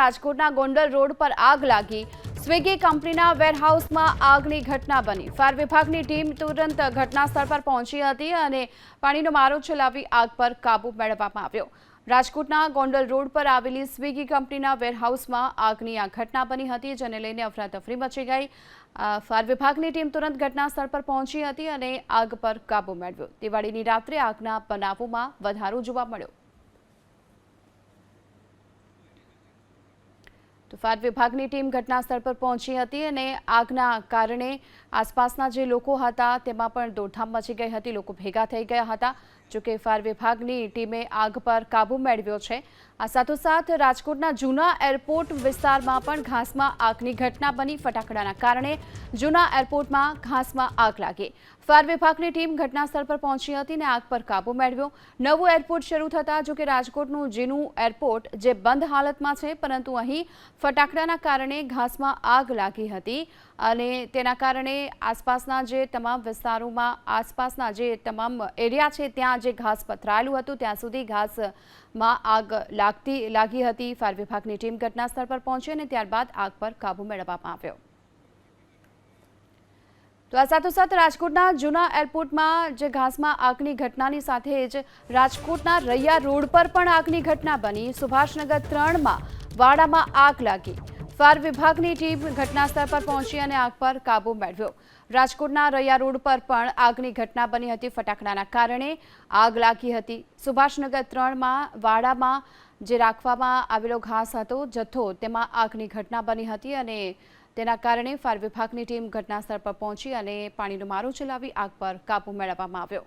રાજકોટના ગોંડલ રોડ પર આગ લાગી. સ્વિગી કંપનીના વેરહાઉસમાં આગની ઘટના બની. ફાયર વિભાગની ટીમ તુરંત ઘટનાસ્થળ પર પહોંચી હતી અને પાણીનો મારો ચલાવી આગ પર કાબુ મેળવવામાં આવ્યો. રાજકોટના ગોંડલ રોડ પર આવેલી સ્વિગી કંપનીના વેરહાઉસમાં આગની આ ઘટના બની હતી, જેને લઈને અફરાતફરી મચી ગઈ. ફાયર વિભાગની ટીમ તુરંત ઘટનાસ્થળ પર પહોંચી હતી અને આગ પર કાબુ મેળવ્યો. દિવાળીની રાત્રે આગના બનાવોમાં વધારો જોવા મળ્યો. તો ફાયર વિભાગની ટીમ ઘટનાસ્થળ પર પહોંચી હતી અને આગના કારણે આસપાસના જે લોકો હતા તેમાં પણ દોડધામ મચી ગઈ હતી. લોકો ભેગા થઈ ગયા હતા. જોકે ફાયર વિભાગની ટીમે આગ પર કાબૂ મેળવ્યો છે. આ સાથોસાથ રાજકોટના જૂના એરપોર્ટ વિસ્તારમાં પણ ઘાસમાં આગની ઘટના બની ફટાકડાના કારણે જૂના એરપોર્ટમાં ઘાસમાં આગ લાગી. ફાયર વિભાગની ટીમ ઘટના સ્થળ પર પહોંચી હતી અને આગ પર કાબુ મેળવ્યો. નવું એરપોર્ટ શરૂ થતાં, જોકે રાજકોટનું જૂનું એરપોર્ટ જે બંધ હાલતમાં છે, પરંતુ અહીં ફટાકડાના કારણે ઘાસમાં આગ લાગી હતી અને તેના કારણે આસપાસના જે તમામ વિસ્તારોમાં, આસપાસના જે તમામ એરિયા છે, ત્યાં જે ઘાસ પથરાયેલું હતું, ત્યાં સુધી ઘાસમાં આગ લાગતી લાગી હતી. ફાયર વિભાગની ટીમ ઘટના સ્થળ પર પહોંચી અને ત્યારબાદ આગ પર કાબૂ મેળવવામાં આવ્યો. તો આ સાથોસાથ રાજકોટના જૂના એરપોર્ટમાં જે ઘાસમાં આગની ઘટનાની સાથે જ રાજકોટના રૈયા રોડ પર પણ આગની ઘટના બની. સુભાષનગર ત્રણમાં વાડામાં આગ લાગી. ફાયર વિભાગની ટીમ ઘટના સ્થળ પર પહોંચી અને આગ પર કાબુ મેળવ્યો. રાજકોટના રૈયા રોડ પર પણ આગની ઘટના બની હતી ફટાકડાના કારણે આગ લાગી હતી. સુભાષનગર ત્રણમાં વાડામાં જે રાખવામાં આવેલો ઘાસ હતો, જથ્થો તેમાં આગની ઘટના બની હતી અને તેના કારણે ફાયર વિભાગની ટીમ ઘટનાસ્થળ પર પહોંચી અને પાણીનો મારો ચલાવી આગ પર કાબુ મેળવવામાં આવ્યો.